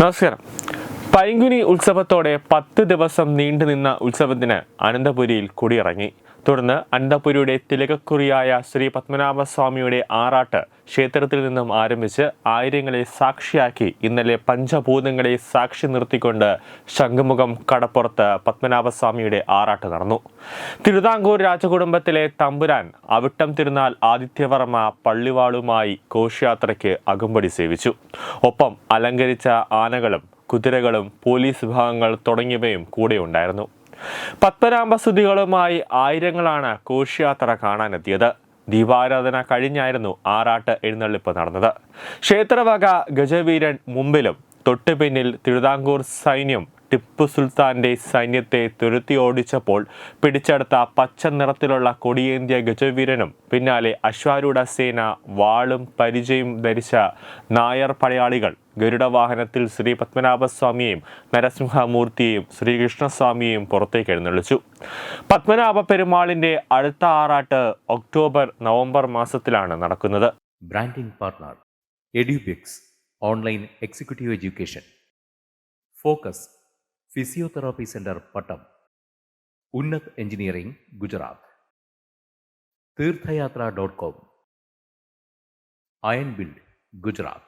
നമസ്കാരം. പൈങ്കുനി ഉത്സവത്തോടെ പത്ത് ദിവസം നീണ്ടുനിന്ന ഉത്സവത്തിന് അനന്തപുരിയിൽ കൊടിയിറങ്ങി. തുടർന്ന് അനന്തപുരിയുടെ തിലകക്കുറിയായ ശ്രീ പത്മനാഭസ്വാമിയുടെ ആറാട്ട് ക്ഷേത്രത്തിൽ നിന്നും ആരംഭിച്ച് ആയിരങ്ങളെ സാക്ഷിയാക്കി ഇന്നലെ പഞ്ചഭൂതങ്ങളെ സാക്ഷി നിർത്തിക്കൊണ്ട് ശംഖുമുഖം കടപ്പുറത്ത് പത്മനാഭസ്വാമിയുടെ ആറാട്ട് നടന്നു. തിരുവിതാംകൂർ രാജകുടുംബത്തിലെ തമ്പുരാൻ അവിട്ടം തിരുനാൾ ആദിത്യവർമ്മ പള്ളിവാളുമായി ഘോഷയാത്രയ്ക്ക് അകമ്പടി സേവിച്ചു. ഒപ്പം അലങ്കരിച്ച ആനകളും കുതിരകളും പോലീസ് വിഭാഗങ്ങൾ തുടങ്ങിയവയും കൂടെ ഉണ്ടായിരുന്നു പത്മനാഭസ്തുതികളുമായി ആയിരങ്ങളാണ് കോശയാത്ര കാണാനെത്തിയത്. ദീപാരാധന കഴിഞ്ഞായിരുന്നു ആറാട്ട് എഴുന്നള്ളിപ്പ് നടന്നത്. ക്ഷേത്രവക ഗജവീരൻ മുമ്പിലും തൊട്ടു പിന്നിൽ തിരുവിതാംകൂർ സൈന്യം ടിപ്പു സുൽത്താന്റെ സൈന്യത്തെ തുരുത്തി ഓടിച്ചപ്പോൾ പിടിച്ചെടുത്ത പച്ച നിറത്തിലുള്ള കൊടിയേന്തിയ ഗജവീരനും പിന്നാലെ അശ്വാരൂഢ സേന വാളും പരിചയും ധരിച്ച നായർ പടയാളികൾ ഗരുഡവാഹനത്തിൽ ശ്രീ പത്മനാഭസ്വാമിയെയും നരസിംഹമൂർത്തിയെയും ശ്രീകൃഷ്ണസ്വാമിയെയും പുറത്തേക്ക് എഴുന്നള്ളിച്ചു. പത്മനാഭ പെരുമാളിന്റെ അടുത്ത ആറാട്ട് ഒക്ടോബർ നവംബർ മാസത്തിലാണ് നടക്കുന്നത്. Branding partner Edubix online executive education. Focus physiotherapy centre Pattom. Unnat engineering Gujarat. Theerthayathra dot com. Iron build Gujarat.